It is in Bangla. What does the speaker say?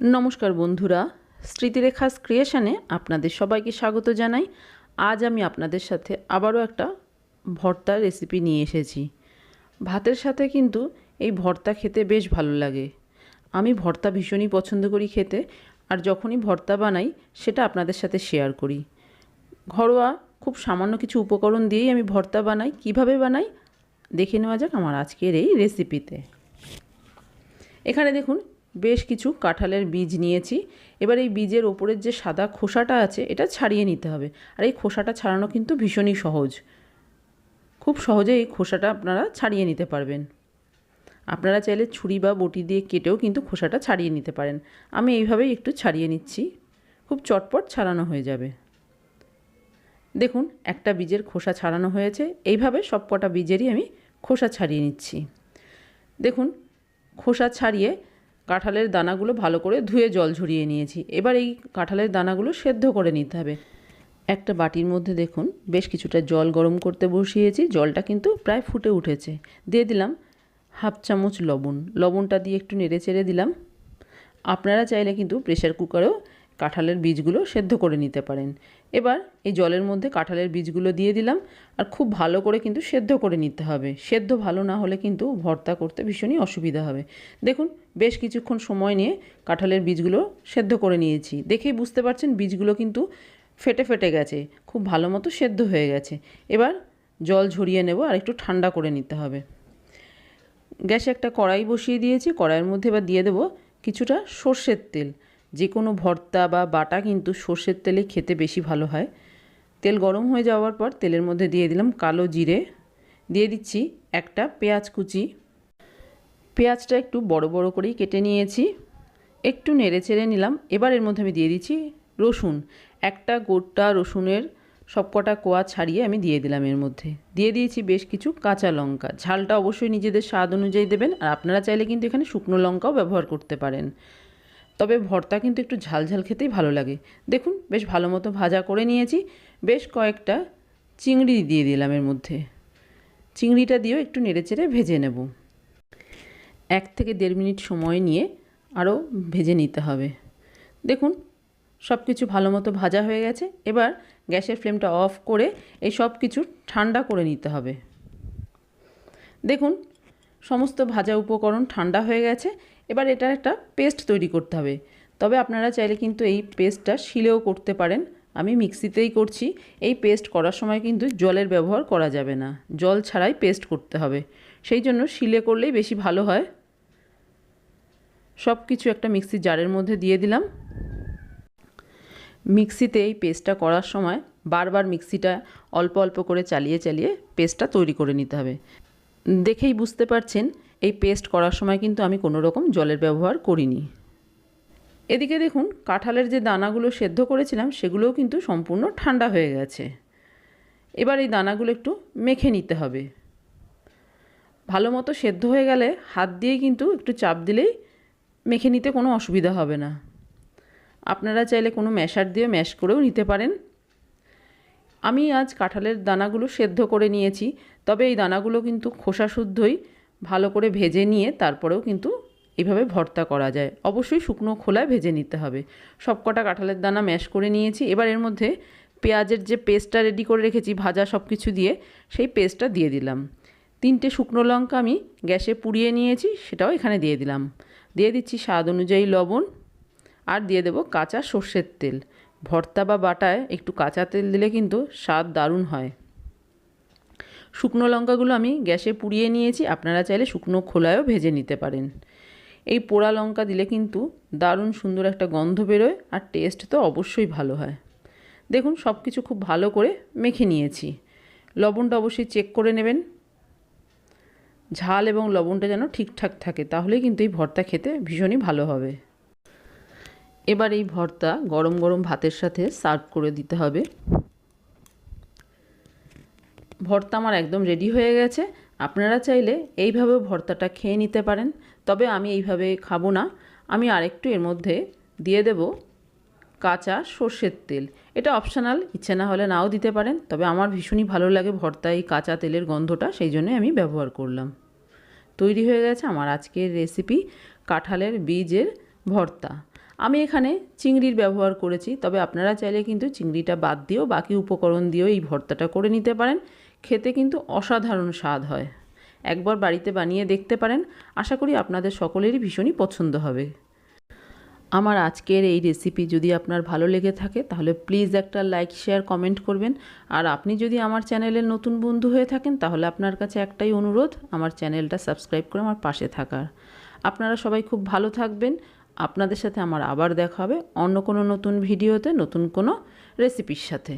নমস্কার বন্ধুরা, স্মৃতিরেখাস ক্রিয়েশনে আপনাদের সবাইকে স্বাগত জানাই। আজ আমি আপনাদের সাথে আবারও একটা ভর্তার রেসিপি নিয়ে এসেছি। ভাতের সাথে কিন্তু এই ভর্তা খেতে বেশ ভালো লাগে। আমি ভর্তা ভীষণই পছন্দ করি খেতে আর যখনই ভর্তা বানাই, সেটা আপনাদের সাথে শেয়ার করি। ঘরোয়া খুব সামান্য কিছু উপকরণ দিয়েই আমি ভর্তা বানাই। কীভাবে বানাই? দেখে নেওয়া যাক আমার আজকের এই রেসিপিতে এখানে দেখুন বেশ কিছু কাঁঠালের বীজ নিয়েছি। এবার এই বীজের ওপরের যে সাদা খোসাটা আছে, এটা ছাড়িয়ে নিতে হবে। আর এই খোসাটা ছাড়ানো কিন্তু ভীষণই সহজ। খুব সহজে এই খোসাটা আপনারা ছাড়িয়ে নিতে পারবেন। আপনারা চাইলে ছুরি বা বটি দিয়ে কেটেও কিন্তু খোসাটা ছাড়িয়ে নিতে পারেন। আমি এইভাবেই একটু ছাড়িয়ে নিচ্ছি। খুব চটপট ছাড়ানো হয়ে যাবে। দেখুন, একটা বীজের খোসা ছাড়ানো হয়েছে। এইভাবে সব কটা বীজেরই আমি খোসা ছাড়িয়ে নিচ্ছি। দেখুন, খোসা ছাড়িয়ে কাঁঠালের দানাগুলো ভালো করে ধুয়ে জল ঝরিয়ে নিয়েছি। এবার এই কাঁঠালের দানাগুলো সেদ্ধ করে নিতে হবে। একটা বাটির মধ্যে দেখুন, বেশ কিছুটা জল গরম করতে বসিয়েছি। জলটা কিন্তু প্রায় ফুটে উঠেছে। দিয়ে দিলাম হাফ চামচ লবণ। লবণটা দিয়ে একটু নেড়ে চেড়ে দিলাম। আপনারা চাইলে কিন্তু প্রেশার কুকারেও কাঁঠালের বীজগুলো সেদ্ধ করে নিতে পারেন। এবার এই জলের মধ্যে কাঁঠালের বীজগুলো দিয়ে দিলাম আর খুব ভালো করে কিন্তু সেদ্ধ করে নিতে হবে। সেদ্ধ ভালো না হলে কিন্তু ভর্তা করতে ভীষণই অসুবিধা হবে। দেখুন, বেশ কিছুক্ষণ সময় নিয়ে কাঁঠালের বীজগুলো সেদ্ধ করে নিয়েছি। দেখেই বুঝতে পারছেন বীজগুলো কিন্তু ফেটে ফেটে গেছে, খুব ভালো মতো সেদ্ধ হয়ে গেছে। এবার জল ঝরিয়ে নেব আর একটু ঠান্ডা করে নিতে হবে। গ্যাসে একটা কড়াই বসিয়ে দিয়েছি। কড়াইয়ের মধ্যে এবার দিয়ে দেবো কিছুটা সর্ষের তেল। যে কোনো ভর্তা বা বাটা কিন্তু সর্ষের তেলে খেতে বেশি ভালো হয়। তেল গরম হয়ে যাওয়ার পর তেলের মধ্যে দিয়ে দিলাম কালো জিরে। দিয়ে দিচ্ছি একটা পেঁয়াজ কুচি। পেঁয়াজটা একটু বড় বড় করেই কেটে নিয়েছি। একটু নেড়ে চেড়ে নিলাম। এবার এর মধ্যে আমি দিয়ে দিচ্ছি রসুন। একটা গোটা রসুনের সবকটা কোয়া ছাড়িয়ে আমি দিয়ে দিলাম এর মধ্যে। দিয়ে দিয়েছি বেশ কিছু কাঁচা লঙ্কা। ঝালটা অবশ্যই নিজেদের স্বাদ অনুযায়ী দেবেন। আর আপনারা চাইলে কিন্তু এখানে শুকনো লঙ্কাও ব্যবহার করতে পারেন। তবে ভর্তা কিন্তু একটু ঝাল ঝাল খেতেই ভালো লাগে। দেখুন, বেশ ভালো মতো ভাজা করে নিয়েছি। বেশ কয়েকটা চিংড়ি দিয়ে দিলাম এর মধ্যে। চিংড়িটা দিয়েও একটু নেড়েচেড়ে ভেজে নেব। এক থেকে দেড় মিনিট সময় নিয়ে আরও ভেজে নিতে হবে। দেখুন সব কিছু ভালো মতো ভাজা হয়ে গেছে। এবার গ্যাসের ফ্লেমটা অফ করে এই সব কিছু ঠান্ডা করে নিতে হবে। দেখুন, সমস্ত ভাজা উপকরণ ঠান্ডা হয়ে গেছে। এবার এটা একটা পেস্ট তৈরি করতে হবে। তবে আপনারা চাইলে কিন্তু এই পেস্টটা শিলেও করতে পারেন। আমি মিক্সিতেই করছি। এই পেস্ট করার সময় কিন্তু জলের ব্যবহার করা যাবে না। জল ছাড়াই পেস্ট করতে হবে। সেই জন্য শিলে করলেই বেশি ভালো হয়। সব কিছু একটা মিক্সির জারের মধ্যে দিয়ে দিলাম। মিক্সিতে এই পেস্টটা করার সময় বারবার মিক্সিটা অল্প অল্প করে চালিয়ে চালিয়ে পেস্টটা তৈরি করে নিতে হবে। দেখেই বুঝতে পারছেন এই পেস্ট করার সময় কিন্তু আমি কোনো রকম জলের ব্যবহার করিনি। এদিকে দেখুন, কাঁঠালের যে দানাগুলো সেদ্ধ করেছিলাম, সেগুলোও কিন্তু সম্পূর্ণ ঠান্ডা হয়ে গেছে। এবার এই দানাগুলো একটু মেখে নিতে হবে। ভালো মতো সেদ্ধ হয়ে গেলে হাত দিয়ে কিন্তু একটু চাপ দিলেই মেখে নিতে কোনো অসুবিধা হবে না। আপনারা চাইলে কোনো ম্যাশার দিয়ে ম্যাশ করেও নিতে পারেন। আমি আজ কাঁঠালের দানাগুলো সেদ্ধ করে নিয়েছি, তবে এই দানাগুলো কিন্তু খোসা শুদ্ধই ভালো করে ভেজে নিয়ে তারপরেও কিন্তু এইভাবে ভর্তা করা যায়। অবশ্যই শুকনো খোলায় ভেজে নিতে হবে। সব কটা কাঁঠালের দানা ম্যাশ করে নিয়েছি। এবার এর মধ্যে পেঁয়াজের যে পেস্টটা রেডি করে রেখেছি, ভাজা সব কিছু দিয়ে, সেই পেস্টটা দিয়ে দিলাম। তিনটে শুকনো লঙ্কা আমি গ্যাসে পুড়িয়ে নিয়েছি, সেটাও এখানে দিয়ে দিলাম। দিয়ে দিচ্ছি স্বাদ অনুযায়ী লবণ আর দিয়ে দেবো কাঁচা সর্ষের তেল। ভর্তা বা বাটায় একটু কাঁচা তেল দিলে কিন্তু স্বাদ দারুণ হয়। শুকনো লঙ্কাগুলো আমি গ্যাসে পুড়িয়ে নিয়েছি। আপনারা চাইলে শুকনো খোলায়ও ভেজে নিতে পারেন। এই পোড়া লঙ্কা দিলে কিন্তু দারুণ সুন্দর একটা গন্ধ বেরোয় আর টেস্ট তো অবশ্যই ভালো হয়। দেখুন সব কিছু খুব ভালো করে মেখে নিয়েছি। লবণটা অবশ্যই চেক করে নেবেন। ঝাল এবং লবণটা যেন ঠিকঠাক থাকে, তাহলেই কিন্তু এই ভর্তা খেতে ভীষণই ভালো হবে। এবার এই ভর্তা গরম গরম ভাতের সাথে সার্ভ করে দিতে হবে। ভর্তা আমার একদম রেডি হয়ে গেছে। আপনারা চাইলে এইভাবেও ভর্তাটা খেয়ে নিতে পারেন, তবে আমি এইভাবে খাব না। আমি আরেকটু এর মধ্যে দিয়ে দেব কাঁচা সর্ষের তেল। এটা অপশনাল ইচ্ছে না হলে নাও দিতে পারেন, তবে আমার ভীষণই ভালো লাগে ভর্তা এই কাঁচা তেলের গন্ধটা, সেই জন্যই আমি ব্যবহার করলাম। তৈরি হয়ে গেছে আমার আজকের রেসিপি কাঁঠালের বীজের ভর্তা। আমি এখানে চিংড়ির ব্যবহার করেছি, তবে আপনারা চাইলে কিন্তু চিংড়িটা বাদ দিয়েও বাকি উপকরণ দিয়েও এই ভর্তাটা করে নিতে পারেন। খেতে কিন্তু অসাধারণ স্বাদ হয়। একবার বাড়িতে বানিয়ে দেখতে পারেন, আশা করি আপনাদের সকলেরই ভীষণই পছন্দ হবে। আমার আজকের এই রেসিপি যদি আপনার ভালো লেগে থাকে, তাহলে প্লিজ একটা লাইক শেয়ার কমেন্ট করবেন। আর আপনি যদি আমার চ্যানেলের নতুন বন্ধু হয়ে থাকেন, তাহলে আপনার কাছে একটাই অনুরোধ, আমার চ্যানেলটা সাবস্ক্রাইব করে আমার পাশে থাকার। আপনারা সবাই খুব ভালো থাকবেন। আপনাদের সাথে আমার আবার দেখা হবে অন্য কোনো নতুন ভিডিওতে নতুন কোনো রেসিপির সাথে।